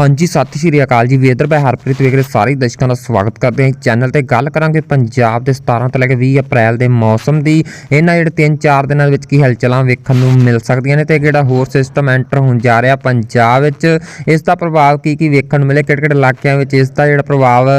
ਹਾਂਜੀ ਸਤਿ ਸ਼੍ਰੀ ਅਕਾਲ ਜੀ। ਵੇਦਰ ਬਾਈ ਹਰਪ੍ਰੀਤ ਵੇਖ ਸਾਰੇ ਦਰਸ਼ਕਾਂ ਦਾ ਸਵਾਗਤ ਕਰਦੇ ਹਾਂ। ਇਸ ਚੈਨਲ ਤੇ ਗੱਲ ਕਰਾਂਗੇ ਪੰਜਾਬ ਦੇ 17 ਤੋਂ ਲੈ ਕੇ 20 ਅਪ੍ਰੈਲ ਦੇ ਮੌਸਮ ਦੀ। ਇਹਨਾਂ ਜਿਹੜੇ 3-4 ਦਿਨਾਂ ਵਿੱਚ ਕੀ ਹਲਚਲਾਂ ਵੇਖਣ ਨੂੰ ਮਿਲ ਸਕਦੀਆਂ ਨੇ ਤੇ ਜਿਹੜਾ ਹੋਰ ਸਿਸਟਮ ਐਂਟਰ ਹੋਣ ਜਾ ਰਿਹਾ ਪੰਜਾਬ ਵਿੱਚ, ਇਸ ਦਾ ਪ੍ਰਭਾਵ ਕੀ ਕੀ ਵੇਖਣ ਨੂੰ ਮਿਲੇ ਕਿਹੜੇ ਕਿਹੜੇ ਇਲਾਕਿਆਂ ਵਿੱਚ ਇਸ ਦਾ ਜਿਹੜਾ ਪ੍ਰਭਾਵ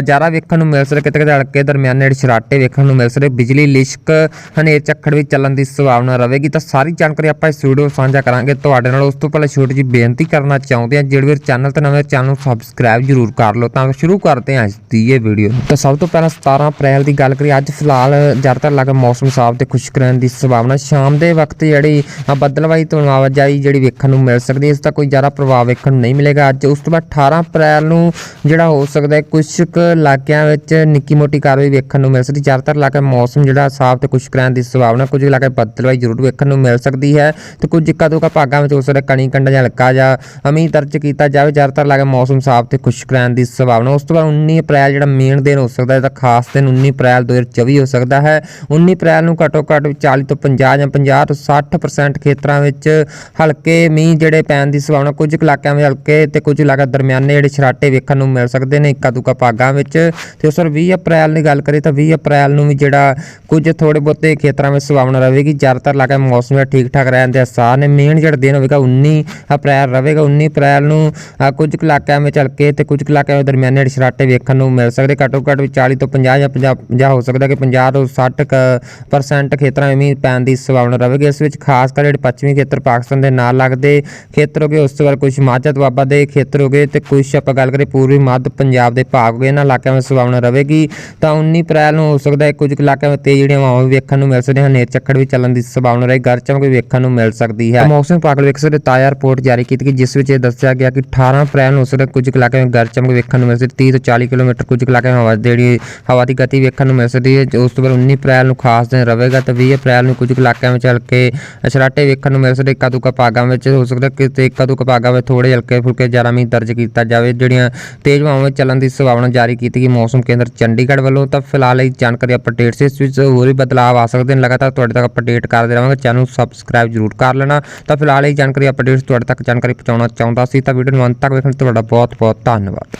ਜ਼ਿਆਦਾ ਵੇਖਣ ਨੂੰ ਮਿਲ ਸਕਦਾ ਕਿਤੇ ਕਿਤੇ ਹਲਕੇ ਦਰਮਿਆਨੇ ਜਿਹੜੇ ਸ਼ਰਾਟੇ ਵੇਖਣ ਨੂੰ ਮਿਲ ਸਕਦੇ ਬਿਜਲੀ, ਲਿਸ਼ਕ, ਹਨੇਰ ਝੱਖੜ ਵੀ ਚੱਲਣ ਦੀ ਸੰਭਾਵਨਾ ਰਹੇਗੀ। ਤਾਂ ਸਾਰੀ ਜਾਣਕਾਰੀ ਆਪਾਂ ਇਸ ਵੀਡੀਓ ਸਾਂਝਾ ਕਰਾਂਗੇ। ਤੁਹਾਡੇ ਨਾਲ ਉਸ ਤੋਂ ਪਹਿਲਾਂ ਛੋਟੀ ਜਿਹੀ ਬੇਨਤੀ ਕਰਨਾ ਚਾਹੁੰਦੇ ਹਾਂ। ਜਿਹੜੇ ਵੀਰ ਚੈਨਲ ਤੇ ਨਵੇਂ ਚੈਨਲ ਨੂੰ ਸਬਸਕ੍ਰਾਈਬ ਜ਼ਰੂਰ ਕਰ ਲਓ ਤਾਂ ਸ਼ੁਰੂ ਕਰਦੇ ਹਾਂ ਅੱਜ ਦੀ ਇਹ ਵੀਡੀਓ ਤਾਂ ਸਭ ਤੋਂ ਪਹਿਲਾਂ 17 ਅਪ੍ਰੈਲ ਦੀ ਗੱਲ ਕਰੀਏ ਅੱਜ ਫਿਲਹਾਲ ਜ਼ਿਆਦਾਤਰ ਲੱਗ ਮੌਸਮ ਸਾਫ਼ ਤੇ ਖੁਸ਼ਕ ਰਹਿਣ ਦੀ ਸੰਭਾਵਨਾ। ਸ਼ਾਮ ਦੇ ਵਕਤ ਜਿਹੜੀ ਅ, ਬੱਦਲਵਾਈ ਤੋਂ ਆਵਾਜਾਈ ਜਿਹੜੀ ਵੇਖਣ ਨੂੰ ਮਿਲ ਸਕਦੀ ਹੈ ਇਸ ਦਾ ਕੋਈ ਜ਼ਿਆਦਾ ਪ੍ਰਭਾਵ ਵੇਖਣ ਨੂੰ ਨਹੀਂ ਮਿਲੇਗਾ। ਅੱਜ ਉਸ ਤੋਂ ਬਾਅਦ 18 ਅਪ੍ਰੈਲ ਨੂੰ ਜਿਹੜਾ ਹੋ ਸਕਦਾ ਹੈ ਕੁਝ ਕੁ ਇਲਾਕਿਆਂ ਵਿੱਚ ਨਿੱਕੀ ਮੋਟੀ ਕਾਰਵਾਈ ਵੇਖਣ ਨੂੰ ਮਿਲ ਸਕਦੀ। ਜ਼ਿਆਦਾਤਰ ਇਲਾਕੇ ਮੌਸਮ ਜਿਹੜਾ ਸਾਫ਼ ਤੇ ਖੁਸ਼ਕ ਰਹਿਣ ਦੀ ਸੰਭਾਵਨਾ ਕੁਝ ਇਲਾਕੇ ਬੱਦਲਵਾਈ ਜ਼ਰੂਰ ਵੇਖਣ ਨੂੰ ਮਿਲ ਸਕਦੀ ਹੈ ਤੇ ਕੁਝ ਇੱਕਾ ਦੁੱਕਾ ਭਾਗਾਂ ਵਿੱਚ ਹੋ ਸਕਦਾ ਕਣੀ ਕੰਡਾ ਜਾਂ ਹਲਕਾ ਜਾਂ ਅਮੀ ਦਰਜ ਕੀਤਾ ਜਾਵੇ ਜ਼ਿਆਦਾਤਰ ਇਲਾਕੇ ਮੌਸਮ ਸਾਫ਼ ਤੇ ਖੁਸ਼ਕ ਰਹਿਣ ਦੀ ਸੰਭਾਵਨਾ। ਉਸ ਤੋਂ ਬਾਅਦ 19 ਅਪ੍ਰੈਲ ਜਿਹੜਾ ਮੇਨ ਦਿਨ ਹੋ ਸਕਦਾ ਹੈ, ਇਹਦਾ ਖਾਸ ਦਿਨ 19 ਅਪ੍ਰੈਲ 2024 ਹੋ ਸਕਦਾ ਹੈ। 19 ਅਪ੍ਰੈਲ ਨੂੰ ਘੱਟੋ ਘੱਟ 40 ਤੋਂ 50 ਜਾਂ 50 ਤੋਂ 60% ਖੇਤਰਾਂ ਵਿੱਚ ਹਲਕੇ ਮੀਂਹ ਜਿਹੜੇ ਪੈਣ ਦੀ ਸੰਭਾਵਨਾ, ਕੁਝ ਇਲਾਕਿਆਂ ਵਿੱਚ ਹਲਕੇ ਤੇ ਕੁਝ ਇਲਾਕਾ ਦਰਮਿਆਨੇ ਜਿਹੜੇ ਛਰਾਟੇ ਵੇਖਣ ਨੂੰ ਮਿਲ ਸਕਦੇ ਨੇ ਇੱਕਾ ਦੁੱਕਾ ਭਾਗਾਂ ਵਿੱਚ। ਤੇ ਉਸ ਵਾਰ 20 ਅਪ੍ਰੈਲ ਦੀ ਗੱਲ ਕਰੀਏ ਤਾਂ 20 ਅਪ੍ਰੈਲ ਨੂੰ ਵੀ ਜਿਹੜਾ ਕੁਝ ਥੋੜੇ ਬਹੁਤੇ ਖੇਤਰਾਂ ਵਿੱਚ ਸੰਭਾਵਨਾ ਰਹੇਗੀ। ਜ਼ਿਆਦਾਤਰ ਇਲਾਕੇ ਮੌਸਮ ਜਿਹੜਾ ਠੀਕ ਠਾਕ ਰਹਿਣ ਦੇ ਆਸਾਰ ਨੇ। ਮੇਨ ਜਿਹੜਾ ਦਿਨ ਹੋਵੇਗਾ 19 ਅਪ੍ਰੈਲ, ਰਹੇਗਾ 19 ਅਪ੍ਰੈਲ ਨੂੰ ਕੁਝ ਕੁ ਇਲਾਕਿਆਂ ਵਿੱਚ ਹਲਕੇ ਤੇ ਕੁਝ ਕੁ ਇਲਾਕਿਆਂ ਵਿੱਚ ਦਰਮਿਆਨੇ ਛਰਾਟੇ ਵੇਖਣ ਨੂੰ ਮਿਲ ਸਕਦੇ। ਘੱਟੋ ਘੱਟ ਵੀ 40 ਤੋਂ 50 ਜਾਂ 50 50 ਹੋ ਸਕਦਾ ਕਿ 50 ਤੋਂ 60 ਪਰਸੈਂਟ ਖੇਤਰਾਂ ਵਿੱਚ ਮੀਂਹ ਪੈਣ ਦੀ ਸੰਭਾਵਨਾ ਰਹੇਗੀ। ਇਸ ਵਿੱਚ ਖਾਸ ਕਰ ਜਿਹੜੇ ਪੱਛਮੀ ਖੇਤਰ ਪਾਕਿਸਤਾਨ ਦੇ ਨਾਲ ਲੱਗਦੇ ਖੇਤਰ ਹੋ ਗਏ, ਉਸ ਤੋਂ ਬਾਅਦ ਕੁਝ ਮਾਝਾ ਦੁਆਬਾ ਦੇ ਖੇਤਰ ਹੋ ਗਏ ਤੇ ਕੁਝ ਆਪਾਂ ਗੱਲ ਕਰੀਏ ਪੂਰਬੀ ਮੱਧ ਪੰਜਾਬ ਦੇ ਭਾਗ ਹੋ ਗਏ, ਇਹਨਾਂ ਇਲਾਕਿਆਂ ਵਿੱਚ ਸੰਭਾਵਨਾ ਰਹੇਗੀ। ਤਾਂ 19 ਅਪ੍ਰੈਲ ਨੂੰ ਹੋ ਸਕਦਾ ਹੈ ਕੁਝ ਕੁ ਇਲਾਕਿਆਂ ਵਿੱਚ ਤੇਜ਼ ਜਿਹੜੀਆਂ ਹਵਾਵਾਂ ਵੀ ਵੇਖਣ ਨੂੰ ਮਿਲ ਸਕਦੀਆਂ ਹਨੇਰ ਨੇਰ ਚੱਕੜ ਵੀ ਚੱਲਣ ਦੀ ਸੰਭਾਵਨਾ ਰਹੀ ਗਰ ਚਮਕ ਵੀ ਵੇਖਣ ਨੂੰ ਮਿਲ ਸਕਦੀ ਹੈ। ਮੌਸਮ ਵਿਭਾਗ ਨੇ ਵੇਖ ਸਕਦੇ ਤਾਜ਼ਾ ਰਿਪੋਰਟ ਜਾਰੀ ਕੀਤੀ ਗਈ, ਜਿਸ ਵਿੱਚ ਇਹ ਦੱਸਿਆ ਗਿਆ ਕਿ 18 ਅਪ੍ਰੈਲ ਨੂੰ ਹੋ ਸਕਦਾ ਕੁਝ ਕੁ ਇਲਾਕਿਆਂ ਵਿੱਚ ਗਰ ਚਮਕ ਵੇਖਣ ਨੂੰ ਮਿਲ ਸਕਦੀ 30 ਤੋਂ 40 ਕਿਲੋਮੀਟਰ ਕੁਝ ਕੁ ਇਲਾਕਿਆਂ ਹਵਾ ਜਿਹੜੀ ਹਵਾ ਦੀ ਗਤੀ ਵੇਖਣ ਨੂੰ ਮਿਲ ਸਕਦੀ ਹੈ। ਉਸ ਤੋਂ ਬਾਅਦ 19 ਅਪ੍ਰੈਲ ਨੂੰ ਖਾਸ ਦਿਨ ਰਹੇਗਾ ਤੇ 20 ਅਪ੍ਰੈਲ ਨੂੰ ਕੁਝ ਕੁ ਇਲਾਕਿਆਂ ਵਿੱਚ ਹਲਕੇ ਛਰਾਟੇ ਵੇਖਣ ਨੂੰ ਮਿਲ ਸਕਦੇ ਇੱਕਾ ਦੁੱਕਾ ਭਾਗਾਂ ਵਿੱਚ ਹੋ ਸਕਦਾ ਕਿ ਤੇ ਇੱਕਾ ਦੁੱਕਾ ਭਾਗਾਂ ਵਿੱਚ ਥੋੜੇ ਹਲਕੇ ਫੁਲਕੇ ਜ਼ਿਆਦਾ ਮੀਂਹ ਦਰਜ ਕੀਤਾ ਜਾਵੇ, ਜਿਹੜੀਆਂ ਤੇਜ਼ ਹਵਾਵਾਂ ਚੱਲਣ ਦੀ ਸੰਭਾਵਨਾ ਜਾਰੀ ਕੀਤੀ ਗਈ। ਮੌਸਮ ਕੇਂਦਰ ਚੰਡੀਗੜ੍ਹ ਵੱਲੋਂ ਤਾਂ ਫਿਲਹਾਲ ਇਹ ਜਾਣਕਾਰੀ ਅਪਡੇਟਸ ਇਸ ਵਿੱਚ ਹੋਰ ਵੀ ਬਦਲਾਅ ਆ ਸਕਦੇ ਨੇ। ਲਗਾਤਾਰ ਤੁਹਾਡੇ ਤੱਕ ਅਪਡੇਟ ਕਰਦੇ ਰਹਾਂਗੇ ਚੈਨਲ ਨੂੰ ਸਬਸਕ੍ਰਾਈਬ ਜ਼ਰੂਰ ਕਰ ਲੈਣਾ। ਤਾਂ ਫਿਲਹਾਲ ਇਹ ਜਾਣਕਾਰੀ ਅਪਡੇਟਸ ਤੁਹਾਡੇ ਤੱਕ ਜਾਣਕਾਰੀ ਪਹੁੰਚਾਉਣਾ ਚਾਹੁੰਦਾ ਸੀ। ਤਾਂ ਵੀਡੀਓ ਨੂੰ ਅੰਤ ਤੱਕ ਵੇਖਣ ਲਈ ਤੁਹਾਡਾ ਬਹੁਤ ਬਹੁਤ ਧੰਨਵਾਦ।